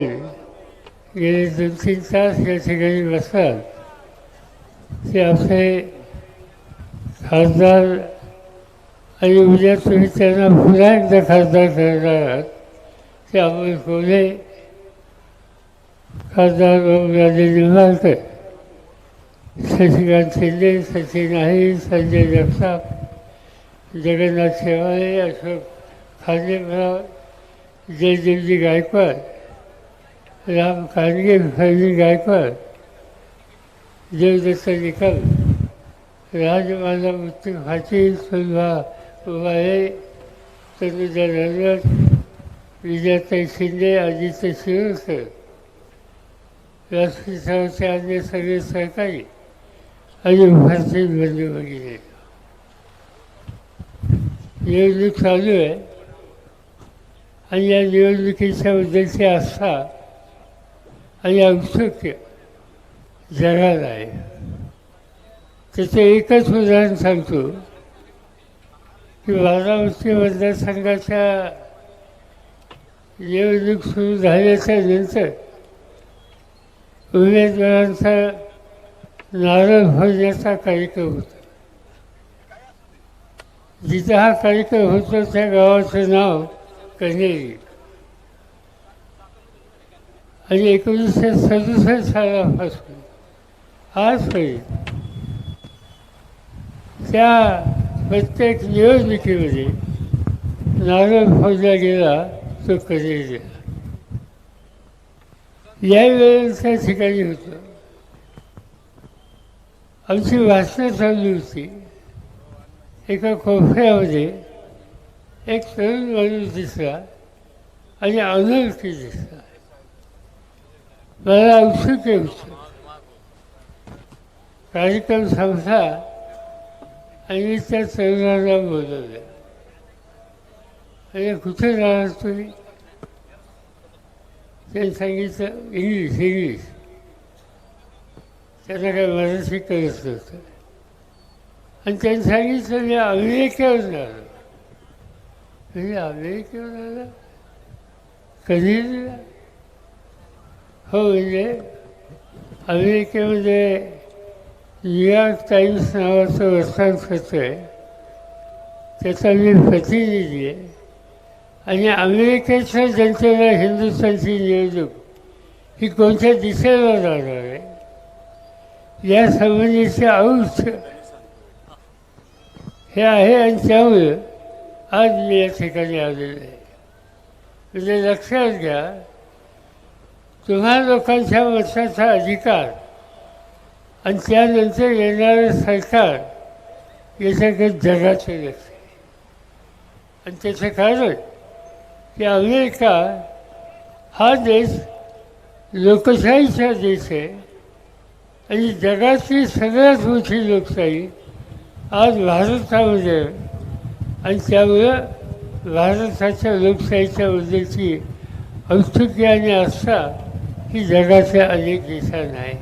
गेले दोन तीन तास या ठिकाणी बसतात ते आपले खासदार आणि उद्या तुम्ही त्यांना पुन्हा एकदा खासदार करणार आहात ते अमोल कोले खासदार राजे निंबाळकर शशिकांत शिंदे सचिन अहिर संजय जगताप जगन्नाथ शेवाळे अशोक खांडेराव जयदेवजी गायकवाड। राम कानगे फैली गायकवाड देवदत्त निकम राजमाला मृत्यू फाची सुलभा उभाळे तनुजा नरवत विजयाताई शिंदे अजित शिरोडकर राष्ट्रीय अन्य सगळे सहकारी आणि भारतीय बंधू भगिनी. निवडणूक चालू आहे आणि या निवडणुकीच्या बद्दलची आस्था आणि औत्सुक्य जगाला आहे. त्याचं एकच उदाहरण सांगतो की बारामती मतदारसंघाच्या निवडणूक सुरू झाल्याच्यानंतर उमेदवारांचा नारळ भरण्याचा कार्यक्रम होता. जिथं हा कार्यक्रम होतो त्या गावाचं नाव कन्हेरी. आणि एकोणीसशे सदुसष्ट सालापासून आजपर्यंत त्या प्रत्येक निवडणुकीमध्ये नारळ फोडला गेला तो कन्हेरी यावेळेस त्या ठिकाणी होतं. आमची भाषणं चालली होती. एका कोफऱ्यामध्ये एक तरुण माणूस दिसला आणि अनोळखी दिसला. मला औत्सुक्य होतं कार्यक्रम संपला आणि त्या तरुणाला बोलवलं. आणि कुठे राहणार तुम्ही? त्यांनी सांगितलं इंग्लिश इंग्लिश. त्यांना काय मराठी कळत नव्हतं. आणि त्यांनी सांगितलं मी अमेरिकेवर आलो म्हणजे अमेरिकेवर आला कधी हो म्हणजे अमेरिकेमध्ये न्यूयॉर्क टाइम्स नावाचं वर्तमानपत्र आहे त्याचा मी प्रतिनिधी आहे आणि अमेरिकेच्या जनतेला हिंदुस्थानची निवडणूक ही कोणत्या दिशेला जाणार आहे या संबंधीचे औष हे आहे आणि त्यामुळं आज मी या ठिकाणी आलेलो आहे म्हणजे लक्षात घ्या तुम्हा लोकांच्या मताचा अधिकार आणि त्यानंतर येणारं सरकार याच्याकडे जगाचं लक्ष आणि त्याचं कारण की अमेरिका हा देश लोकशाहीचा देश आहे आणि जगातली सगळ्यात मोठी लोकशाही आज भारतामध्ये आणि त्यामुळं भारताच्या लोकशाहीच्या बद्दलची औत्सुक्य आणि की जगाच्या अनेक देशांना आहे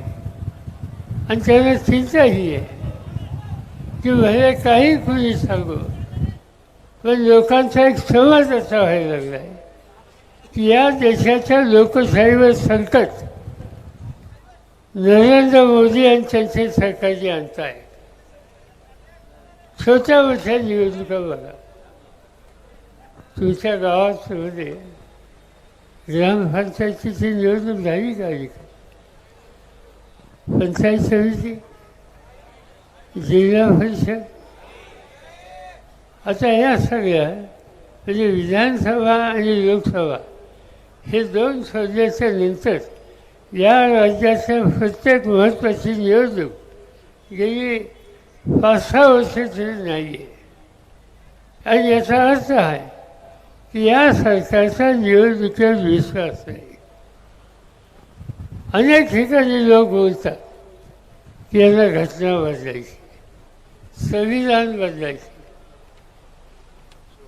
आणि त्यांना चिंता ही आहे. की भले काही कुणी सांगू पण लोकांचा एक समाज असा व्हायला लागला आहे की या देशाच्या लोकशाहीवर संकट नरेंद्र मोदी आणि त्यांचे सरकारची आणत आहे. छोट्या मोठ्या निवडणुका बघा. तुमच्या गावात मध्ये ग्रामपंचायतीची निवडणूक झाली का पंचायत समिती? जिल्हा परिषद? आता या सगळ्या म्हणजे विधानसभा आणि लोकसभा हे दोन सोडल्याच्या नंतर या राज्याच्या प्रत्येक महत्त्वाची निवडणूक गेली पाच सहा वर्ष तरी नाही आहे आणि याचा अर्थ आहे या सरकारचा निवडणुकीवर विश्वास नाही अनेक ठिकाणी लोक बोलतात की यांना घटना बदलायची संविधान बदलायचे.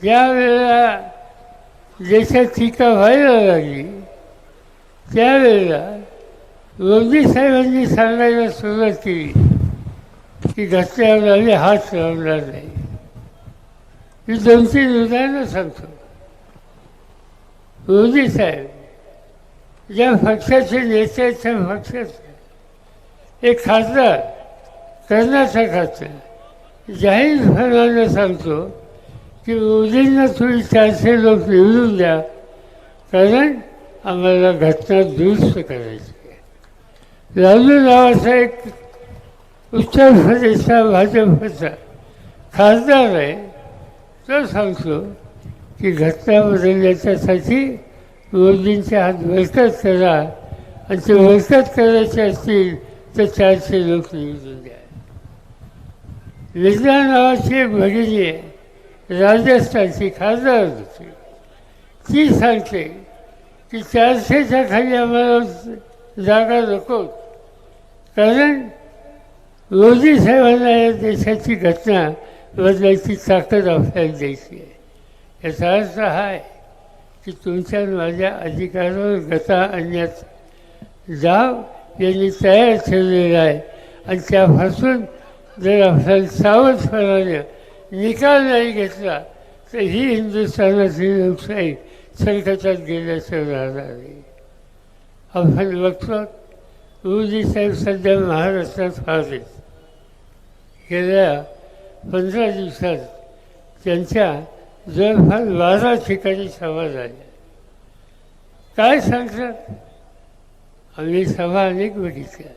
ज्या वेळेला देशात टीका व्हायला लागली त्यावेळेला मोदी साहेबांनी सांगायला सुरुवात केली की घटनेवर आम्ही हात लावणार नाही. मी दोन तीन उदाहरणं सांगतो. मोदी साहेब ज्या पक्षाचे नेते आहेत त्या पक्षाचे एक खासदार कर्नाटकाचं जाहीरपणानं सांगतो की मोदींना तुम्ही चारशे लोक निवडून द्या कारण आम्हाला घटना दुरुस्त करायची आहे लालू नावाचा एक उत्तर प्रदेशचा भाजपचा खासदार आहे तो सांगतो की घटना बदलण्याच्यासाठी मोदींचे हात बळकट करा. आणि ते बळकट करायचे असतील तर चारशे लोक निवडून द्या. विद्या नावाची एक भगिनी आहे राजस्थानची खासदार होती. ती सांगते की चारशेच्या खाली आम्हाला जागा नको. कारण मोदी साहेबांना या देशाची घटना बदलायची ताकद आपल्याला द्यायची आहे. याचा अर्थ आहे की तुमच्या माझ्या अधिकारावर गता आणण्यात जाव यांनी तयार ठेवलेला आहे आणि त्यापासून जर आपल्याला सावधपणाने निकाल नाही घेतला तर ही हिंदुस्थानाची लोकशाही संकटात गेल्याचं राहणार नाही आपण बघतो गुरुजी साहेब सध्या महाराष्ट्रात फारले गेल्या पंधरा दिवसात त्यांच्या जवळपास बारा ठिकाणी सभा झाल्या काय सांगतात? आम्ही सभा अनेक बघितल्या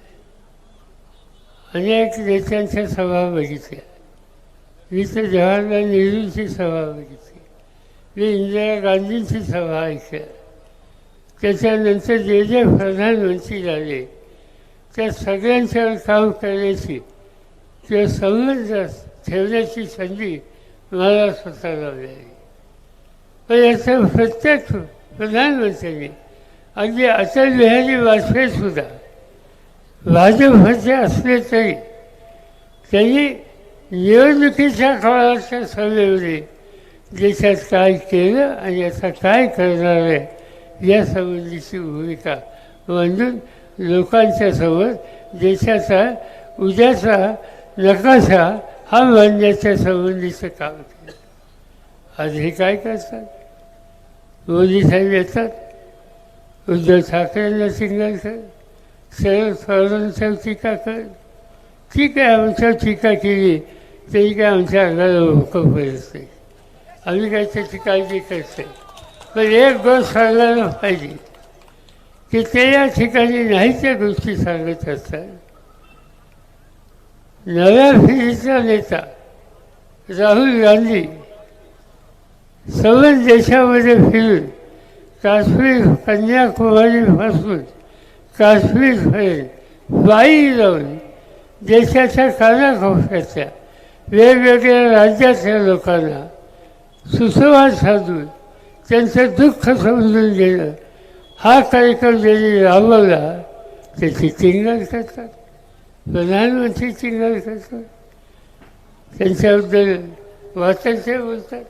अनेक नेत्यांच्या सभा बघितल्या मी तर जवाहरलाल नेहरूंची सभा बघितली मी इंदिरा गांधींची सभा ऐकल्या. त्याच्यानंतर जे जे प्रधानमंत्री झाले त्या सगळ्यांच्यावर काम करण्याची किंवा संबंध ठेवण्याची संधी मला स्वतःला मिळाली पण याचं प्रत्येक प्रधानमंत्र्यांनी अगदी अटल बिहारी वाजपेयी सुद्धा भाजपचे असले तरी त्यांनी निवडणुकीच्या काळाच्या सभेमध्ये देशात काय केलं आणि आता काय करणार आहे यासंबंधीची भूमिका मांडून लोकांच्या समोर देशाचा उद्याचा नकाशा हा मांडण्याच्या संबंधीचं काम केलं आज हे काय करतात? मोदी साहेब येतात. उद्धव ठाकरेंना सिंगल कर शरद टीका कर. ठीक आहे आमच्यावर टीका केली तरी काय आमच्या अंगाला भूकंप पडत नाही. आम्ही काय त्याची काळजी करते पण एक गोष्ट सांगायला पाहिजे की ते या ठिकाणी नाही त्या गोष्टी सांगत असतात. नव्या पिढीचा नेता राहुल गांधी सर्व देशामध्ये फिरून काश्मीर कन्याकुमारीपासून काश्मीरपर्यंत बाई जाऊन देशाच्या कानाकोपऱ्याच्या वेगवेगळ्या राज्यातल्या लोकांना सुसंवाद साधून त्यांचं दुःख समजून घेणं हा कार्यक्रम ज्यांनी राबवला त्याची किंगण करतात. प्रधानमंत्री चिंगल करतात त्यांच्याबद्दल वाचायचे बोलतात.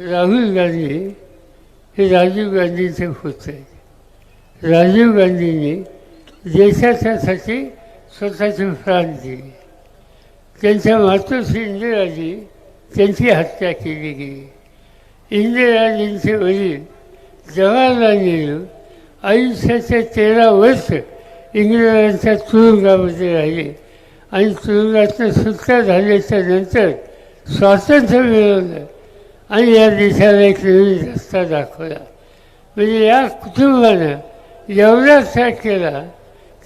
राहुल गांधी हे राजीव गांधींचे होत आहेत. राजीव गांधींनी देशाच्यासाठी स्वतःची प्राण दिली त्यांच्या मातोश्री इंदिराजी त्यांची हत्या केली गेली. इंदिराजींचे वडील जवाहरलाल नेहरू आयुष्याचे तेरा वर्ष इंग्रजांच्या तुरुंगामध्ये राहिले आणि तुरुंगातनं सुटका झाल्याच्यानंतर स्वातंत्र्य मिळवलं. आणि या देशाला एक नवीन रस्ता दाखवला. म्हणजे या कुटुंबानं एवढा त्याग केला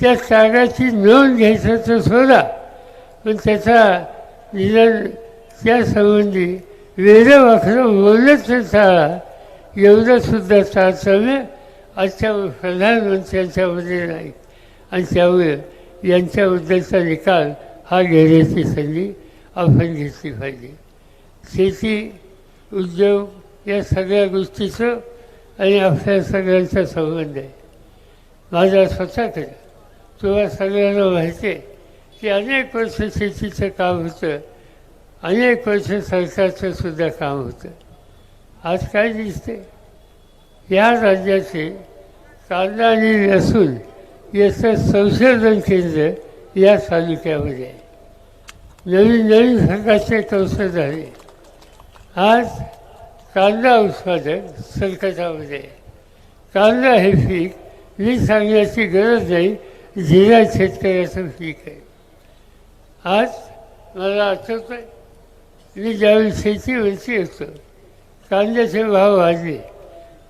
त्या त्यागाची नोंद घ्यायचं तर सोडा. पण त्याचा निदान त्यासंबंधी वेदवाखरं बोलत चाळा एवढं सुद्धा तारतम्य आजच्या प्रधानमंत्र्यांच्यामध्ये नाही. आणि त्यामुळे यांच्याबद्दलचा निकाल हा घेण्याची संधी आपण घेतली पाहिजे शेती उद्योग या सगळ्या गोष्टीचं आणि आपल्या सगळ्यांचा संबंध आहे. माझा स्वतःकडे तुम्हाला सगळ्यांना माहिती आहे की अनेक वर्ष शेतीचं काम होतं अनेक वर्ष सरकारचं सुद्धा काम होतं. आज काय दिसते या राज्याचे कांदा आणि लसूण याचं संशोधन केंद्र या तालुक्यामध्ये. आहे नवीन नवीन प्रकारचे कौशल झाले आज कांदा उत्पादन संकटामध्ये. आहे कांदा हे पीक मी सांगण्याची गरज नाही जिल्हा शेतकऱ्याचं पीक आहे. आज मला आठवतं आहे मी ज्यावेळी शेतीवरती होतो कांद्याचे भाव वाढले.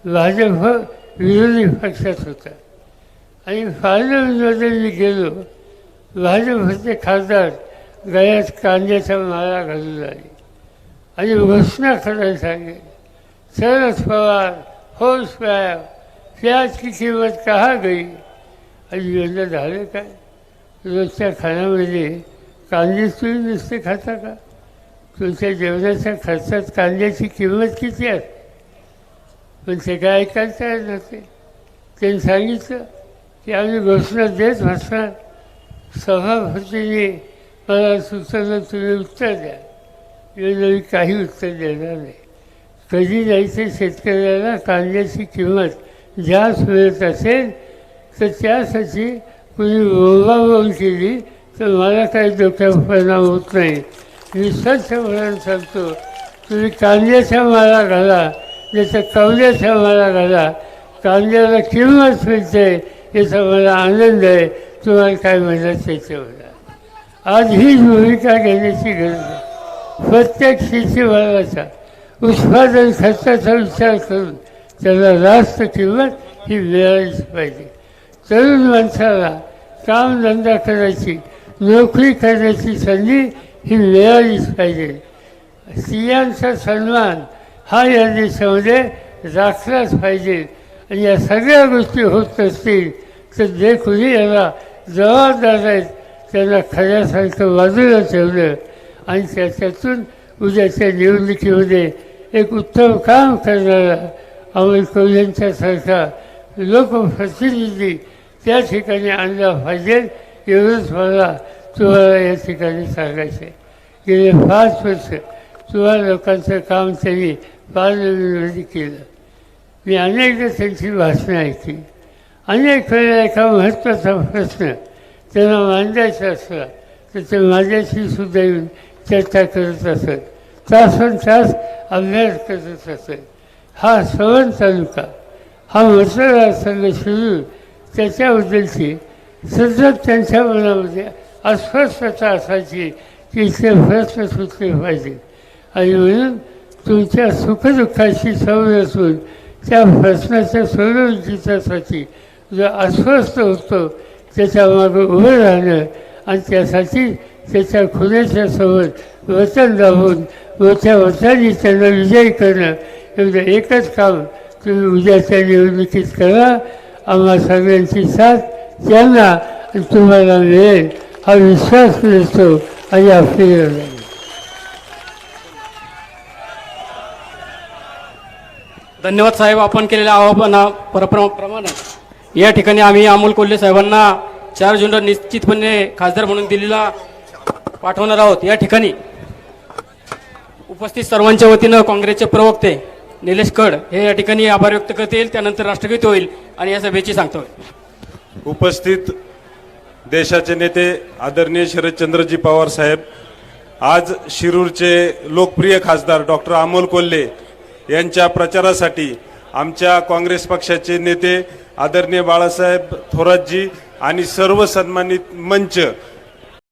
भाजप विरोधी पक्षात होता. आणि फार मी गेलो. भाजपचे खासदार गळ्यात कांद्याचा माळा घालून आले. आणि घोषणा करायला सांगे शरद पवार होश पाया प्याज की किंमत कहा गई? आणि यंदा झालं काय? रोजच्या खाण्यामध्ये कांदे तुम्ही नुसते खाता का? तुमच्या जेवणाच्या खर्चात कांद्याची किंमत किती असते पण ते काय ऐकायला तयार नव्हते. त्यांनी सांगितलं की आम्ही घोषणा देत असणार सभापतीने मला सुचवलं तुम्ही उत्तर द्या. मी काही उत्तर देणार नाही. कधी जायचं शेतकऱ्याला कांद्याची किंमत जास्त मिळत असेल तर त्यासाठी कुणी बोंबाबोंब केली तर मला काही डोक्यावर परिणाम होत नाही. मी स्वच्छ म्हणून सांगतो तुम्ही कांद्याच्या माळा घाला त्याच्या कवल्याच्या माळा घाला. कांद्याला किंमत मिळते याचा मला आनंद आहे. तुम्हाला काय म्हणतात त्याच्यावर? आज ही भूमिका घेण्याची गरज आहे. प्रत्येक शेतीमालाचा उत्पादन खर्चाचा विचार करून त्याला रास्त किंमत ही मिळालीच पाहिजे. तरुण माणसाला कामधंदा करायची नोकरी करण्याची संधी ही मिळालीच पाहिजे. स्त्रियांचा सन्मान हा या देशामध्ये राखलाच पाहिजे. या सगळ्या गोष्टी होत असतील तर जे कुणी याला जबाबदार आहेत. त्यांना खऱ्यासारखं बाजूला ठेवलं आणि त्याच्यातून उद्याच्या निवडणुकीमध्ये एक उत्तम काम करणारा अमोल कोल्हेंच्यासारखा लोकप्रतिनिधी त्या ठिकाणी आणला पाहिजे एवढंच मला तुम्हाला या ठिकाणी सांगायचं आहे गेले पाच वर्ष तुम्हाला लोकांचं काम त्यांनी पाच केलं. मी अनेकदा त्यांची भाषणं ऐकली. अनेक वेळेला एका महत्त्वाचा प्रश्न त्यांना मांडायचा असला तर ते माझ्याशी सुद्धा येऊन चर्चा करत असत. तासन तास अभ्यास करत असत. हा सवन तालुका हा मतदारसंघ शिरून त्याच्याबद्दलची सतत त्यांच्या मनामध्ये अस्वस्थता असायची की इथले प्रश्न सुटले पाहिजे. आणि म्हणून तुमच्या सुखदुःखाशी सवय असून त्या प्रश्नाच्या सोडवणुकीच्यासाठी जो अस्वस्थ होतो त्याच्यामागं उभं राहणं आणि त्यासाठी त्याच्या खुन्याच्या सोबत वचन दाबून मोठ्या वचनाने त्यांना विजय करणं एवढं एकच काम तुम्ही उद्याच्या निवडणुकीत करा. आम्हा सगळ्यांची साथ त्यांना तुम्हाला मिळेल. हा विश्वास मिळतो आणि आपली गरज आहे धन्यवाद साहेब आपण केलेल्या आवाहनाप्रमाणे या ठिकाणी आम्ही अमोल कोल्हे साहेबांना चार जूनला निश्चितपणे खासदार म्हणून दिल्लीला पाठवणार आहोत. या ठिकाणी उपस्थित सर्वांच्या वतीनं काँग्रेसचे प्रवक्ते निलेश कड हे या ठिकाणी आभार व्यक्त करतील त्यानंतर राष्ट्रगीत होईल आणि या सभेची सांगतो उपस्थित देशाचे नेते आदरणीय शरदचंद्रजी पवार साहेब आज शिरूरचे लोकप्रिय खासदार डॉक्टर अमोल कोल्हे यांच्या प्रचारासाठी आमच्या काँग्रेस पक्षाचे नेते आदरणीय बाळासाहेब थोरातजी आणि सर्व सन्मानित मंच